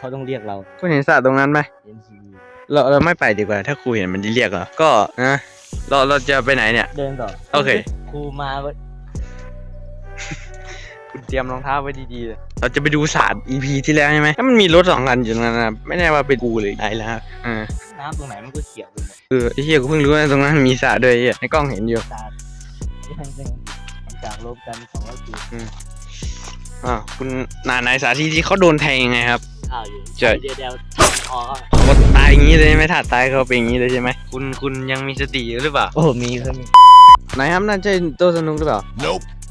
เขาต้องเรียกเราคุณเห็นสระตรงนั้นไหม NCV เราเราไม่ไปดีกว่า ถ้าครูเห็นมันจะเรียกเหรอก็นะเราเราจะไปไหนเนี่ย เดินต่อโอเค ครูมาเว้ยคุณเตรียมรองเท้าไว้ดีๆเลยเราจะไปดูศาสตร์ EP ที่แล้วใช่ไหมถ้ามันมีรถสองคันอยู่ตรงนั้นนะไม่แน่ว่าเป็นกูหรือไอ้แล้วอ่าน้ำตรงไหนมันก็เขียวไปหมดเออไอ้เหี้ยกูเพิ่งรู้ว่าตรงนั้นมีศาสตร์ด้วยไอ้เหี้ยในกล้องเห็นอยู่ตาที่ทั้งเป็นจากลบกันสองร้อยปีอ่าคุณนานายสาธิตที่เขาโดนแทงยังไงครับ ข้าวอยู่ใช่ เดียวเดียวอ๋อเขาก็ตายอย่างนี้เลยใช่ไหมถ้าตายเขาเป็นอย่างนี้เลยใช่ไหมคุณคุณยังมีสติอยู่หรือเปล่า โอ้มีครับมีนายครับนั่นใช่โต๊ะสนุกหรือเปล่า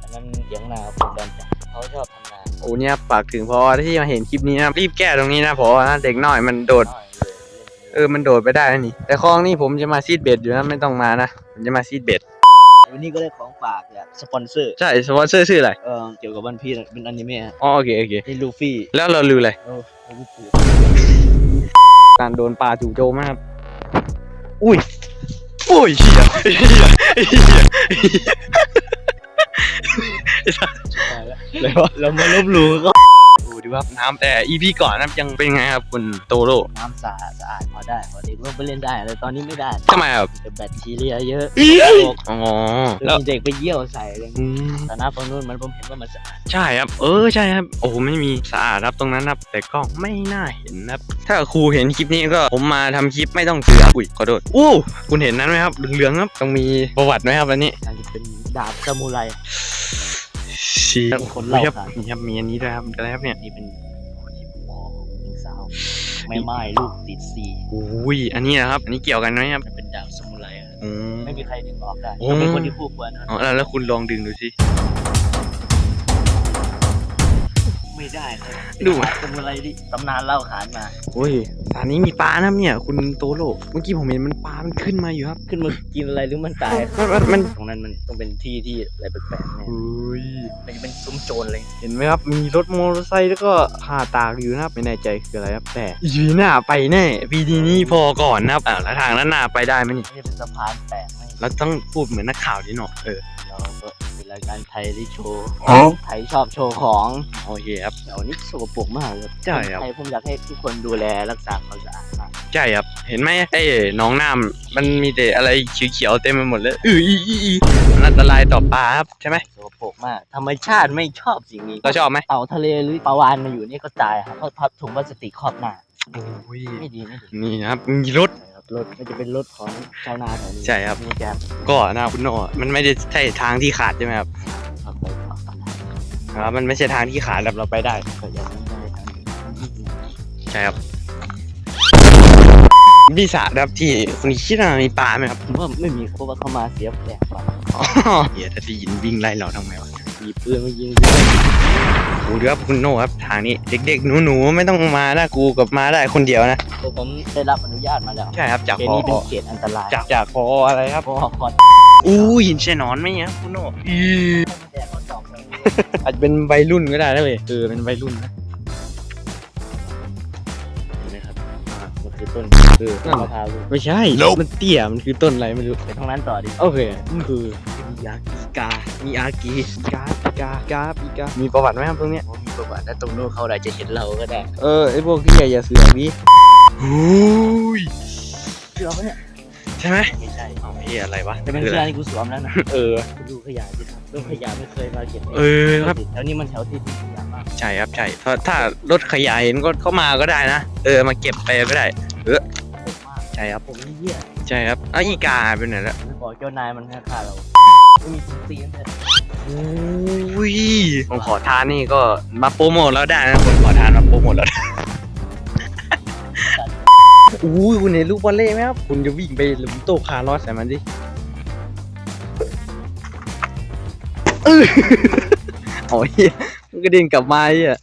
อันนั้นเสียงนาคนดันจับเขาชอบทำนาโอ้เนี่ยฝากถึงพอที่มาเห็นคลิปนี้นะรีบแก้ตรงนี้นะพอนะเด็กน้อยมันโดด น้อยเลยเออมันโดดไปได้นะนี่ แต่คลองนี่ผมจะมาซีดเบ็ดอยู่นะไม่ต้องมานะผมจะมาซีดเบ็ดวันนี้ก็ได้ของฝากจากสปอนเซอร์ใช่สปอนเซอร์ชื่ออะไรเอ่อเกี่ยวกับวันพีซเป็นอนิเมะฮะอ๋อโอเคโอเค นี่ลูฟี่ แล้วเราลืออะไร เออโอ้โห การโดนปลาจู่โจมมากครับ อุ้ย อุ้ยเหี้ยเหี้ยเหี้ยเหี้ยตายแล้วอะไรวะเรามาลบหลู่ก็ ดูดิว่าน้ำแต่ EP ก่อนนะยังเป็นไงครับคุณโตโร่ น้ำสะอาดสะอาดพอได้พอเด็กก็ไปเล่นได้แต่ตอนนี้ไม่ได้ทำไมครับ แต่แบคทีเรียเยอะอ๋อแล้แล้ววมีเด็กไปเยี่ยวใส่อะไรอย่างอืเงี้ยมแต่หน้าฝั่งนู้นมันผมเห็นว่ามันสะอาดใช่ครับ เออใช่ครับ โอ้โหไม่มีสะอาดครับตรงนั้นครับ แต่ก็ไม่น่าเห็นนะครับ ถ้าครูเห็นคลิปนี้ก็ผมมาทำคลิปไม่ต้องเสืออุ้ยขอโทษอู้คุณเห็นนั้นไหมครับเหลืองๆครับต้องมีประวัติไหมครับอันนี้ การจะเป็นดาบซามูไร ชีเป็นคนเล่าครับขานนี่ครับมีอันนี้ด้วยครับอะไรครับเนี่ยนี่เป็นที่พ่อของหญิงสาวไม่ไม้ลูกติดสี่อุ้ยอันนี้นะครับ อันนี้เกี่ยวกันไหมครับมันเป็นดาบซามูไรอะอืมไม่มีใครดึงออกได้โอ้ต้องเป็นคนที่คู่ควรนะอ๋อแล้วแล้วคุณลองดึงดูสิ ไม่ได้ครับดูดาบซามูไรที่ตำนานเล่าขานมา โอ้ยสถานนี้มีปลานะครับเนี่ย คุณโตโร่เมื่อกี้ผมเห็นมันปลา มันขึ้นมาอยู่ครับขึ้นมากินอะไรหรือมันตาย มันมันมันตรงนั้นมันต้องเป็นที่ที่อะไรแปลกๆแน่อุ้ยมันจะเป็นซุ้มโจรเลยเห็นไหมครับ มีรถมอเตอร์ไซค์แล้วก็ผ่าตากอยู่นะครับ ไม่แน่ใจคืออะไรครับ แต่ยีหน้าไปแน่ปีดีนี้พอก่อนนะครับอ่าแล้วทางด้านหน้าไปได้ไหมนี่ไม่ใช่เป็นสะพานแปลกไม่เราต้องพูดเหมือนนักข่าวนิดหน่อยเออ เราก็ เป็นรายการไทยที่โชว์อ๋อไทยชอบโชว์ของโอเคครับเดี๋ยวนี้สกปรกมากเลยใช่ครับ ไทยผมอยากให้ทุกคนดูแลรักษาความสะอาดมากใช่ครับ เห็นไหมไอ้หน้องน้ำมันมีแต่อะไรเขียวๆเต็มไปหมดเลยอืออีอีอีมันอันตรายต่อปลาครับใช่ไหมสกปรกมาก ธรรมชาติไม่ชอบสิ่งนี้เราชอบไหมเต่าทะเลหรือปลาวานมาอยู่นี่ก็ตายครับเพราะพับถุงพลาสติกครอบหน้าโอ้ยไม่ดีไม่ดีนี่นะครับมีรถค รับรถมันจะเป็นรถของชาวนาแถวนี้ใช่ครับ มีแกมก็นะคุณโน่มันไม่ได้ใช่ทางที่ขาดใช่ไหมครับขับไปขับไปครับมันไม่ใช่ทางที่ขาดแบบเราไปได้ ก็ยังไม่ได้ทางนี้ใช่ครับมีสระครับที่คุณคิดว่ามีปลาไหมครับผมว่าไม่มีเพราะว่าเขามาเสียแปลกว่ะอ๋อเฮียถ้าได้ยินวิ่งไล่เราทำไงวะหยิบปืนมายิงโอ้เดี๋ยวครับคุณโน่ครับทางนี้ เด็กๆหนูๆไม่ต้องมานะกูกับมาได้คนเดียวนะ เพราะผมได้รับอนุญาตมาแล้วใช่ครับจากเขตพอนี้เป็นเขตอันตรายจากจากพออะไรครับเพราะว่าพออู้หินใช่นอนไหมเนี่ยคุณโน่อีแดดเขาส่องเลยอาจจะเป็นวัยรุ่นก็ได้นะเว้ยเออเป็นวัยรุ่นนะ เห็นไหมครับอ่ามันคือต้นเออต้นมะพร้าวลูกไม่ใช่มันเตี้ยมันคือต้นอะไรไม่รู้ไปทางนั้นต่อดิโอเคมันคือมียากีกา มีอากีกาปีกากาปีกา มีประวัติไหมครับตรงเนี้ยผมมีประวัติแล้วตรงนู้นเขาอาจจะเห็นเราก็ได้ เออไอพวกที่ใหญ่อย่าเสือก ดิหูยเชื่อปะเนี่ยใช่ไหมไม่ใช่เอาเฮียอะไรวะจะเป็นคือเสื้อะอไรที่กูสวมแล้วนะเออกูดูขยะสิครับรถขยะไม่เคยมาเก็บเออครับแถวนี้มันแถวที่ทิ้งขยะมากใช่ครับใช่ถ้าถ้ารถขยายเห็นก็เข้ามาก็ได้นะเออมาเก็บไปก็ได้เยอะมากใช่ครับผมนี่เหี้ยใช่ครับอ้าวอีกาไปไหนแล้วไม่บอกเจ้านายมันฆ่าเราไม่มีสิงตีนเลยอุ้ยผมขอทานนี่ก็มาโปรโมทแล้วได้นะคนขอทานมาโปรโมทแล้วได้ อุ้ยคุณเห็นลูกบอลเล่ไหมครับ คุณจะวิ่งไปหลุมโต้คาร์ลอสใส่มันดิเออโอ้ยมันกระเด็นกลับมาไอะ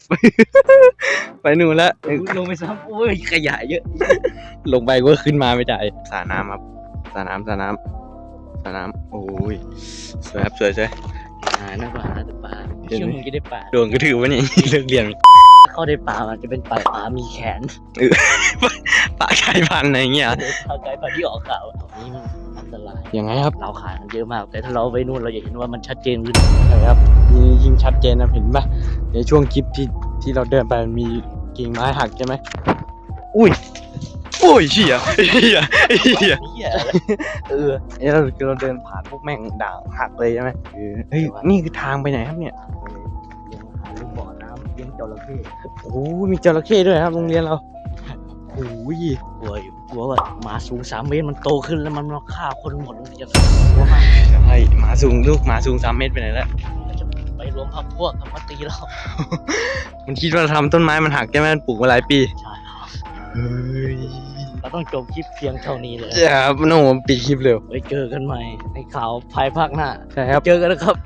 ไปนู่นแล้วลงไปซ้ำโอ้ยขยะเยอะ ลงไปก็ขึ้นมาไม่ได้สระน้ำครับสระน้ำสระน้ำสระน้ำโอ้ยสวยครับสวยสวยหานักหาแต่ปลาเห็นเชื่อไหมมึงจะได้ปลาโดนกระถือวะนี่เลิกเรียนเข้าได้ปลามันจะเป็นปลาปลามีแขน ปลาไก่พันธุ์อะไรอย่างเงี้ยปลาไก่ปลาที่ออกข่าวตรงนี้มันอันตราย ยังไงครับ เราขายมันเยอะมาก แต่ถ้าเราไปนู่นเราจะเห็นว่ามันชัดเจนขึ้นใช่ครับนี่ยิ่งชัดเจนนะเห็นปะในช่วงคลิปที่ที่เราเดินไปมันมีกิ่งไม้หักใช่ไหมอุ้ยโอ้ยเชี่ยเชี่ยเชี่ยเหี้ยเออเนี่ยเราเราเดินผ่านพวกแม่งด่างหักเลยใช่ไหมเออเฮ้ยนี่คือทางไปไหนครับเนี่ยยังหาลูกบ่อน้ำเลี้ยงจระเข้โอ้โหมีจระเข้ด้วยครับโรงเรียนเรา โอ้ยกลัวอยู่กลัวว่าหมาสูงสามเมตรมันโตขึ้นแล้วมันมาฆ่าคนหมดมันจะกลัวมากใช่หมาสูงลูกหมาสูงสามเมตรไปไหนแล้วมันจะไปรวมพักพวกกับมาตีเรามันคิดว่าทำต้นไม้มันหักใช่ไหมมันปลูกมาหลายปีใช่ครับเฮ้ยเราต้องจบคลิปเพียงเท่านี้เลยอย่ามันโอ้โหปิดคลิปเร็วไว้เจอกันใหม่ในข่าวภายภาคหน้าใช่ครับ เจอกันนะครับ